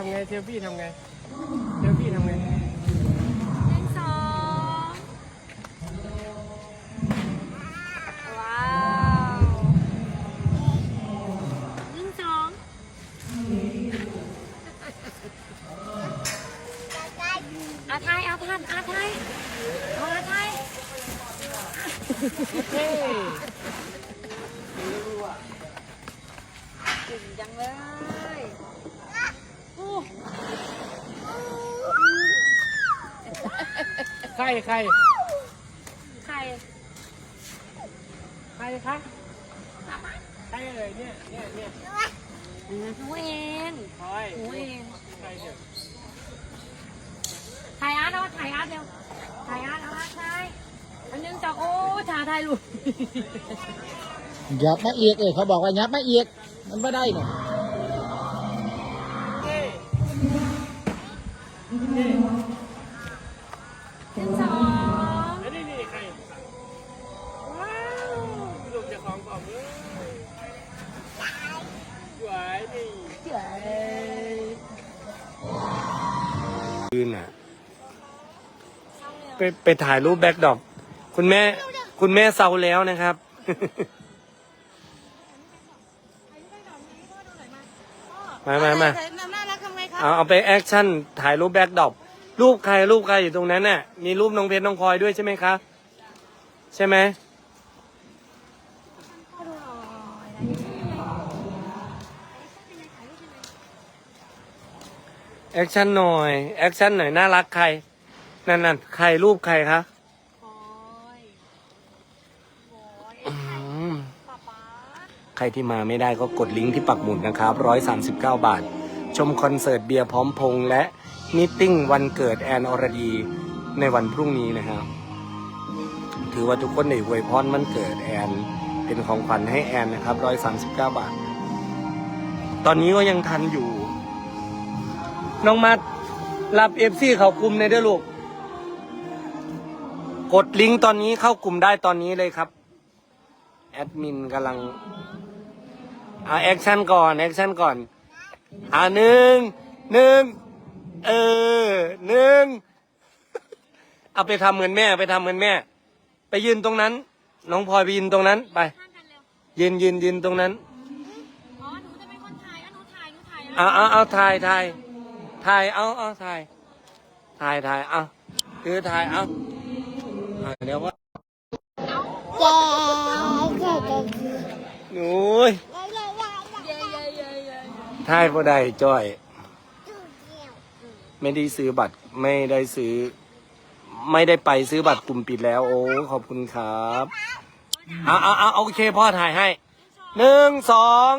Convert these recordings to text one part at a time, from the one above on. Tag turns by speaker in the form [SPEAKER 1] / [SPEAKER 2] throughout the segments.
[SPEAKER 1] ทำไงเซลฟี่ทำไงเซลฟี่ทำไง
[SPEAKER 2] หนึ่งสองว้าวหนึ่งสองอาไทยอาพันอาไทยเอาอาไทย
[SPEAKER 1] เฮ้ย
[SPEAKER 2] เก่งจังเลยโอ้
[SPEAKER 1] ใครใคร
[SPEAKER 2] ใคร
[SPEAKER 1] ใครคะใครเอ่ยเนี่ยเนี่ยเนี่ย
[SPEAKER 2] หนูเอง
[SPEAKER 1] พลอย
[SPEAKER 2] หนูเอง
[SPEAKER 1] ใครเนี่ย
[SPEAKER 2] ถ่ายอาร์ตเอาถ่ายอาร์ตเร็วถ่ายอาร์ตเอาอาร์ตถ่ายอันหนึงจากโอ้ถ่ายถ่ายลูก
[SPEAKER 3] ยับมาเอียกเอ้ยเขาบอกว่ายับมาเอียกมันไม่ได้เนี่ย
[SPEAKER 1] ไปไปถ่ายรูปแบ็คดรอปคุณแม่ คุณแม่เซาแล้วนะครับ มามามา
[SPEAKER 2] น่ารักทำไงครับ
[SPEAKER 1] เอาเอาไปแอคชั่นถ่ายรูปแบ็คดรอปรูปใครรูปใครอยู่ตรงนั้นน่ะ มีรูปน้องเพชรน้องพลอยด้วยใช่ไหมคะใช่ไหมแอคชั่นหน่อยแอคชั่นหน่อยน่ารักใคร นั่นนั่นใครรูปใครคะ
[SPEAKER 2] โอ้ยโอ้ย
[SPEAKER 1] อืม
[SPEAKER 2] ป๊าป๊า
[SPEAKER 1] ใครที่มาไม่ได้ก็กดลิงก์ที่ปักหมุดนะครับ 139 บาท ชมคอนเสิร์ตเบียร์พร้อมพงษ์และนิตติ้งวันเกิดแอนอรดีในวันพรุ่งนี้นะครับ ถือว่าทุกคนได้อวยพรมันเกิดแอน เป็นของขวัญให้แอนนะครับ 139 บาท ตอนนี้ก็ยังทันอยู่ น้องมัดรับเอฟซีเขากลุ่มในเด้อลูก กดลิงก์ตอนนี้เข้ากลุ่มได้ตอนนี้เลยครับ แอดมินกำลังเอาแอคชั่นก่อน แอคชั่นก่อนอ่าหนึ่งหนึ่งเออหนึ่งเอาไปทำเหมือนแม่ ไปทำเหมือนแม่ ไปยืนตรงนั้น น้องพลอยไปยืนตรงนั้น ไป
[SPEAKER 2] ข้างกันเร็ว
[SPEAKER 1] ยืนยืนยืนตรงนั้น
[SPEAKER 2] อ๋อหนูจะเป็นคนถ่ายอะหนูถ่ายหนูถ่าย
[SPEAKER 1] เอาเอาเอาถ่ายถ่ายถ่ายเอาเอาถ่ายถ่ายถ่ายเอาคือถ่ายเอา อ่าเดี๋ยวว่าหนูย
[SPEAKER 2] เย้เย้เย้เย้
[SPEAKER 1] ถ่ายพอได้จ้อย ไม่ได้ซื้อบัตรไม่ได้ซื้อ ไม่ได้ไปซื้อบัตรกลุ่มปิดแล้ว โอ้ขอบคุณครับเอาเอาเอาโอเคพ่อถ่ายให้หนึ่งสอง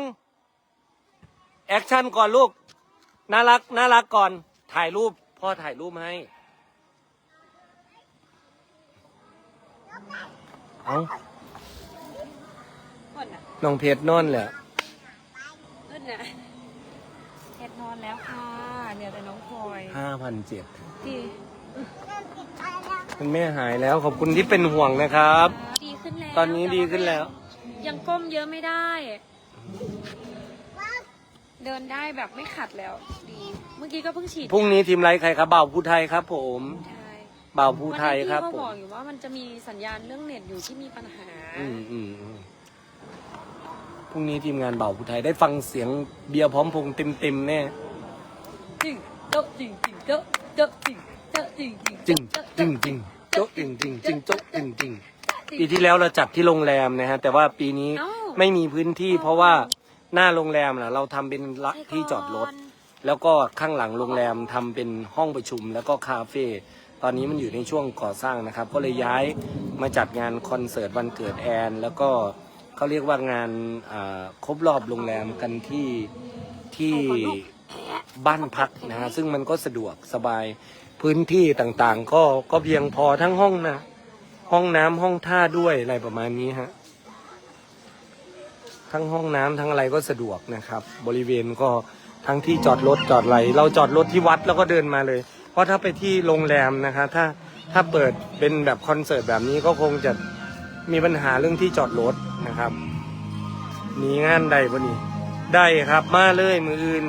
[SPEAKER 1] แอคชั่นก่อนลูกน่ารักน่ารักก่อนถ่ายรูปพ่อถ่ายรูปให้ เอา
[SPEAKER 2] คนน่ะ
[SPEAKER 1] น้องเพชรนอนแหละ
[SPEAKER 2] เอิ้นน่ะแคทนอนแล้วค่ะเนี่ยแต่น้องพลอย
[SPEAKER 1] ห้าพันเจ็ด
[SPEAKER 2] ดี
[SPEAKER 1] คุณแม่หายแล้วขอบคุณที่เป็นห่วงนะครับ
[SPEAKER 2] ดีขึ้นแล้ว
[SPEAKER 1] ตอนนี้ดีขึ้นแล้ว
[SPEAKER 2] ยังก้มเยอะไม่ได้ เดินได้แบบไม่ขัดแล้ว ดี เมื่อกี้ก็เพิ่งฉีด
[SPEAKER 1] พรุ่งนี้ทีมไรใครครับบ่าวผู้ไทยครับผม
[SPEAKER 2] ใช่
[SPEAKER 1] บ่าวผู้ไทยครับ
[SPEAKER 2] วัน
[SPEAKER 1] ผ
[SPEAKER 2] นี้พี่เขาบ
[SPEAKER 1] ม
[SPEAKER 2] อกอยู่ว่ามันจะมีสัญญาณเรื่องเน็ตอยู่ที่มีปัญหา
[SPEAKER 1] อืมอืมอืมพรุ่งนี้ทีมงานบ่าวผู้ไทยได้ฟังเสียงเบียร์พร้อมพงษ์เต็มๆแน่
[SPEAKER 2] จริงเจ๊ะจริงจริงเจ๊ะเจ๊ะจริงเจ๊ะจริงจริง
[SPEAKER 1] จริงจริงจริงโจ๊ะจริงจริงจริงโจ๊ะจริงจริงปีที่แล้วเราจัดที่โรงแรมนะฮะ แต่ว่าปีนี้ไม่มีพื้นที่เพราะว่าหน้าโรงแรมนะเราทำเป็นละที่จอดรถ แล้วก็ข้างหลังโรงแรมทำเป็นห้องประชุมแล้วก็คาเฟ่ ตอนนี้มันอยู่ในช่วงก่อสร้างนะครับ ก็เลยย้ายมาจัดงานคอนเสิร์ตวันเกิดแอน แล้วก็เขาเรียกว่างานครบรอบโรงแรมกันที่ที่บ้านพักนะฮะซึ่งมันก็สะดวกสบายพื้นที่ต่างๆ ก็ก็เพียงพอทั้งห้องนะ ห้องน้ำห้องท่าด้วยอะไรประมาณนี้ฮะทั้งห้องน้ำทั้งอะไรก็สะดวกนะครับ บริเวณก็ทั้งที่จอดรถจอดไหลเราจอดรถที่วัดแล้วก็เดินมาเลย เพราะถ้าไปที่โรงแรมนะคะถ้าถ้าเปิดเป็นแบบคอนเสิร์ตแบบนี้ก็คงจะมีปัญหาเรื่องที่จอดรถนะครับมีงานใดบ่นี่ได้ครับมาเลยมืออื่น